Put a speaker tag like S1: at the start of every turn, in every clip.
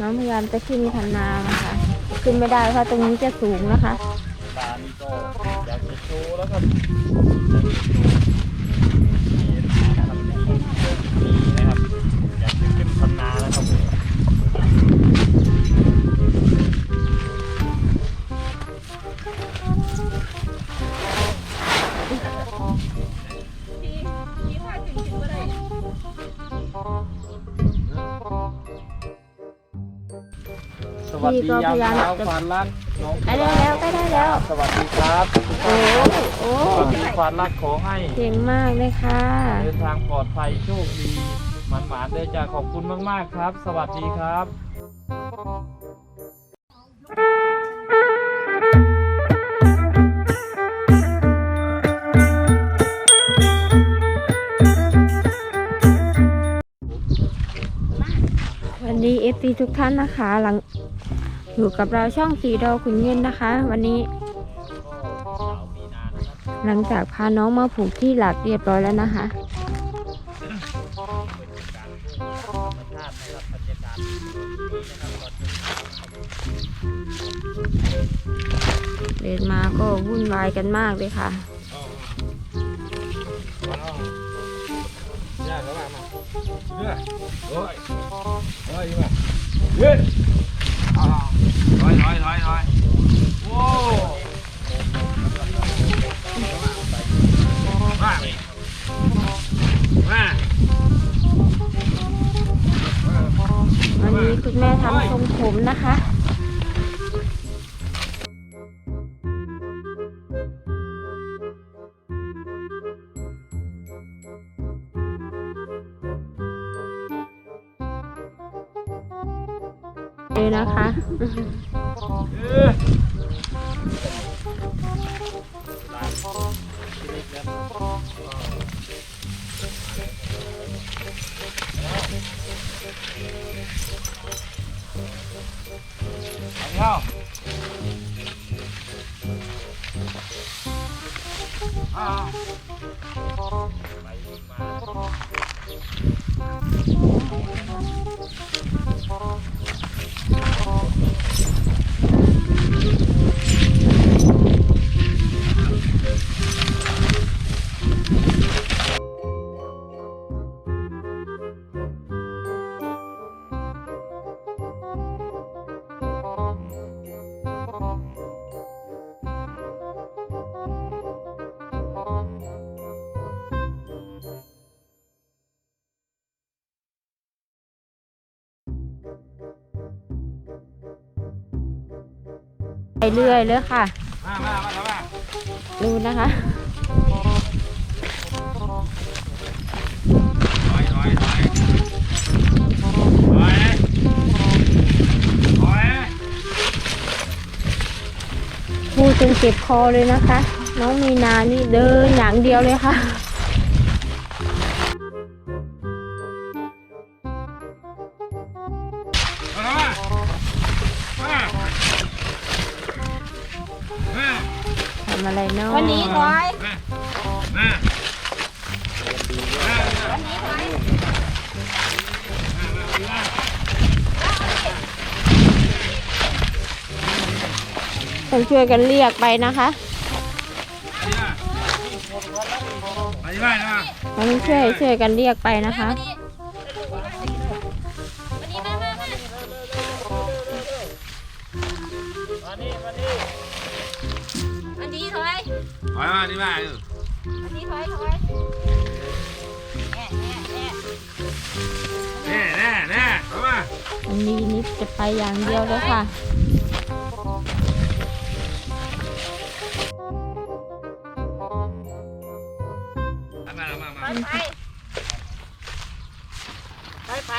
S1: น้องพยายามจะขึ้นคันนานะคะ ขึ้นไม่ได้เพราะตรงนี้จะสูงนะคะ
S2: ตานี่ก็อยากจะโชว์แล้วครับ สวัสดียามเช้าควานรักน้อง
S1: ใกล้ได้แล้วใกล้ได้แล้ว
S2: สวัสดีครับทุก
S1: โอ้
S2: ท่าน
S1: โอ้
S2: สวัสดีควานรักขอให้
S1: เก่งมากเลยค่ะ
S2: เดินทางปลอดภัยโชคดีหมันหมานๆเลยจ้าขอบคุณมากๆครับ สวัสดีครับ
S1: วันนี้เอฟซีทุกท่านนะคะ หลัง อยู่กับเราช่องสีดาวขุนเงินนะคะ วันนี้ หลังจากพาน้องมาผูกที่หลักเรียบร้อยแล้วนะคะ
S2: เป็นการธรรมาตินะครับบรรยากาศดีนะครับตอนเช้าครับ
S1: เดินมาก็วุ่นวายกันมากเลยค่ะ
S2: ยากแล้วมามาเถอยถอยถอยถอยโอ้มามา
S1: อันนี้คุณแม่ทำทรงผมนะคะ เลยนะคะ
S2: เอ้ ไป
S1: เรื่อยเลยค่ะ
S2: มามามามา
S1: ดูนะคะ
S2: ถอยถอยถอยถอยถอย
S1: พูดจนเจ็บคอเลยนะคะ น้องมีนานี่เดินอย่างเดียวเลยค่ะ ทำอะไรเนาะ
S3: วันนี้ถอย
S2: มามามา
S1: ต้องช่วยกันเรียกไปนะคะ
S2: ไปที่บ้านนะ
S1: ต้องช่วยช่วยกันเรียกไปนะคะ
S3: อย
S2: มาที่บ้านเออ
S3: อันนี้ถอยถอยแน่แน่แน่
S2: แน่แน่แน่ถอยมา
S1: อันนี้นิดจะไปอย่างเดียวเลยค่ะ
S2: มามามา
S3: ถ
S2: มา
S3: อยไปถอยไป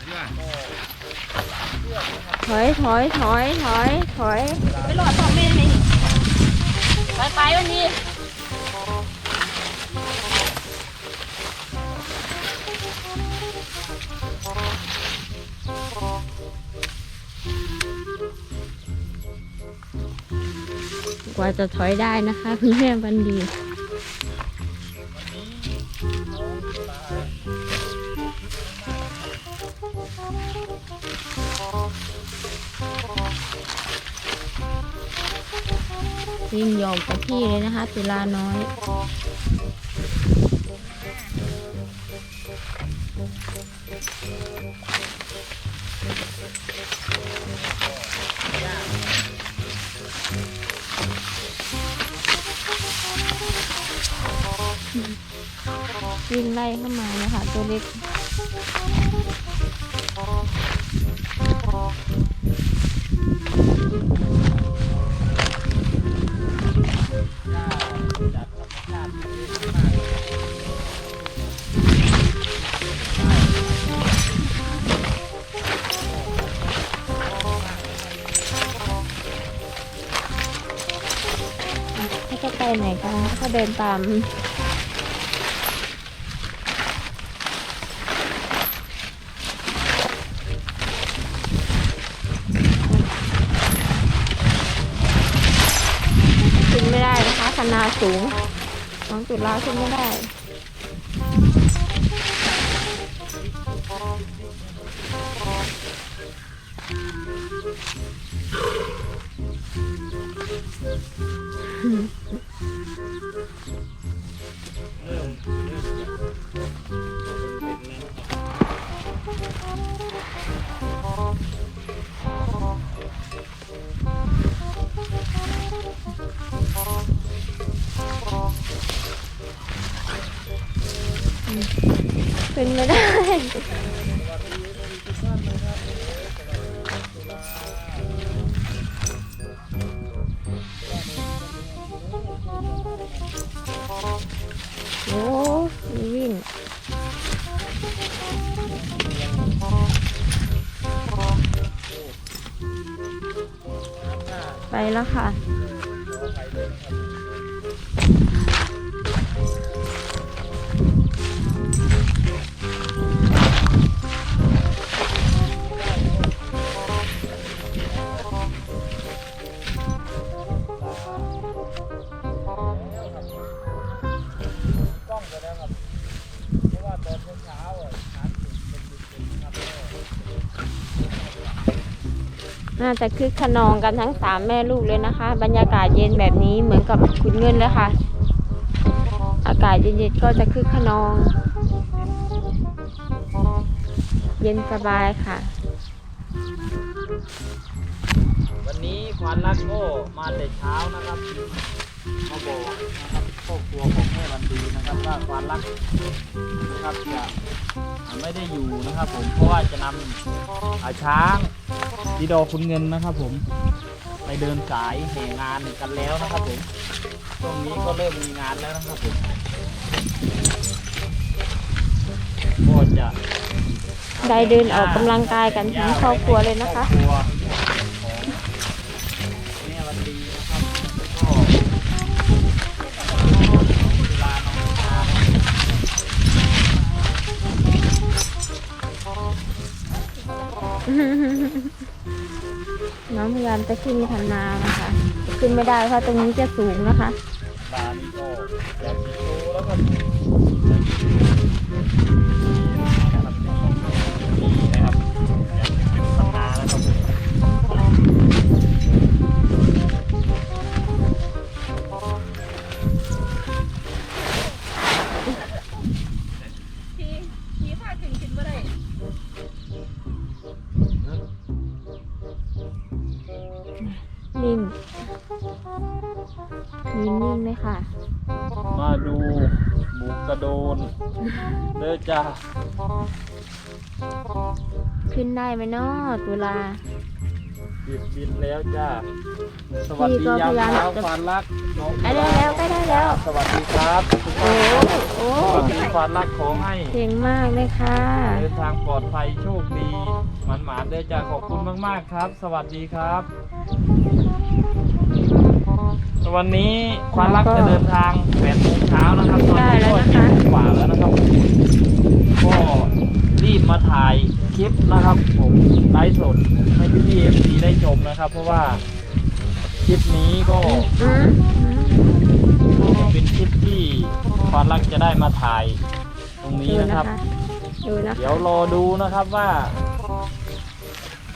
S2: ที่บ้าน
S1: ถอยถอยถอยถอยถอย
S3: ไปหลอดสองเมตรไหมนี่ ไปไปวันนี้
S1: กว่าจะถอยได้นะคะคุณแม่บันดี วิ่งโยกกับพี่เลยนะคะ ตุลาน้อย วิ่งไล่เข้ามานะคะ ตัวเล็ก จะไปไหนก็ถ้าเดินตามขึ้นไม่ได้นะคะคณาสูงน้องจุดลาขึ้นไม่ได้ ขึ้นไม่ได้โอ้ยวิ่งไปแล้วค่ะ
S2: น่าจะ
S1: คึกขนองกันทั้งสามแม่ลูกเลยนะคะ บรรยากาศเย็นแบบนี้เหมือนกับคุณเงินเลยค่ะ อากาศเย็นๆก็จะคึกขนอง เย็นสบายค่ะ
S2: วันนี้ควานรักโก้มาแต่เช้านะครับมาบอกนะครับครอบครัวของแม่วันดีนะครับว่าควานรักนะครับจะไม่ได้อยู่นะครับ ผมเพราะว่าจะนำอาช้าง ดีดอคุณเงินนะครับผม ไปเดินสายแห่งานกันแล้วนะครับผมช่วงนี้ก็เริ่มมีงานแล้วนะครับผมก็จะ
S1: ได้เดินออกกำลังกายกันทั้งครอบครัวเลยนะคะ
S2: ครอบรัว น้อง
S1: พยายามจะขึ้นทันนานะคะ ขึ้นไม่ได้เพราะตรงนี้จะสูงนะคะ
S2: บานี่ก็อยากจะโชว์แล้วก็ นเด้อจ้า
S1: ขึ้นได้ไหมเนาะตุลา
S2: บินบินแล้วจ้าสวัสดี
S1: พี่ก็
S2: ยาม
S1: พยายาม
S2: เช้า
S1: จะ
S2: ควานรักน้อง
S1: ใกล้ได้แล้วใกล้ได้แล้ว
S2: สวัสดีครับทุก
S1: โอ้
S2: ท่าน
S1: โอ้
S2: สวัสดีควานรักขอให้
S1: เก่งมากเลยค่ะ
S2: เดินทางปลอดภัยโชคดีหมันหมานๆเด้อจ้าขอบคุณมาก ๆ ครับ สวัสดีครับ วันนี้ควานรักจะเดินทางแปดโมงเช้านะครับตอนนี้ก็เจ็ดโมงกว่าแล้วนะครับก็รีบมาถ่ายคลิปนะครับ ผมไลฟ์สดให้พี่พีเอฟซีได้ชมนะครับ เพราะว่าคลิปนี้ก็
S1: อืมอืม
S2: เป็นคลิปที่ควานรักจะได้มาถ่ายตรงนี้
S1: ดู
S2: นะ
S1: นะ
S2: ครั
S1: คะ
S2: บ
S1: ดูนะคะ
S2: เดี๋ยวรอดูนะครับว่า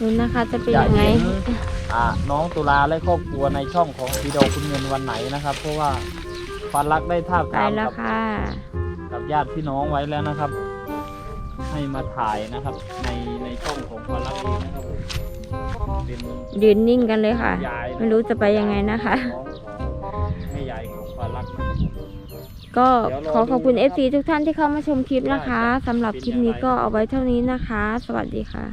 S1: ดูนะคะจะเป็น
S2: จะ
S1: ยังไง
S2: เห็ นอ่าน้องตุลาและครอบครัวในช่องของพีดอคุณเงินวันไหนนะครับ เพราะว่าควานรักได้ทาบ
S1: ไป
S2: ทาม
S1: แล้ว
S2: กับ
S1: ค่ะ
S2: กับญาติพี่น้องไว้แล้วนะครับ ให้มาถ่ายนะครับ ในในช่องของควานรักเองนะครับผมเป็น
S1: ยืนนิ่งกันเลยค่ะ
S2: ยายน
S1: ไม่รู้จะไปยังไงนะคะ
S2: น้องของแม่ยายของควานรักนะครับผม
S1: ก็ขอขอบคุณ FC ทุกท่านที่เข้ามาชมคลิปนะคะสำหรับคลิปนี้ก็เอาไว้เท่านี้นะคะ สวัสดีค่ะ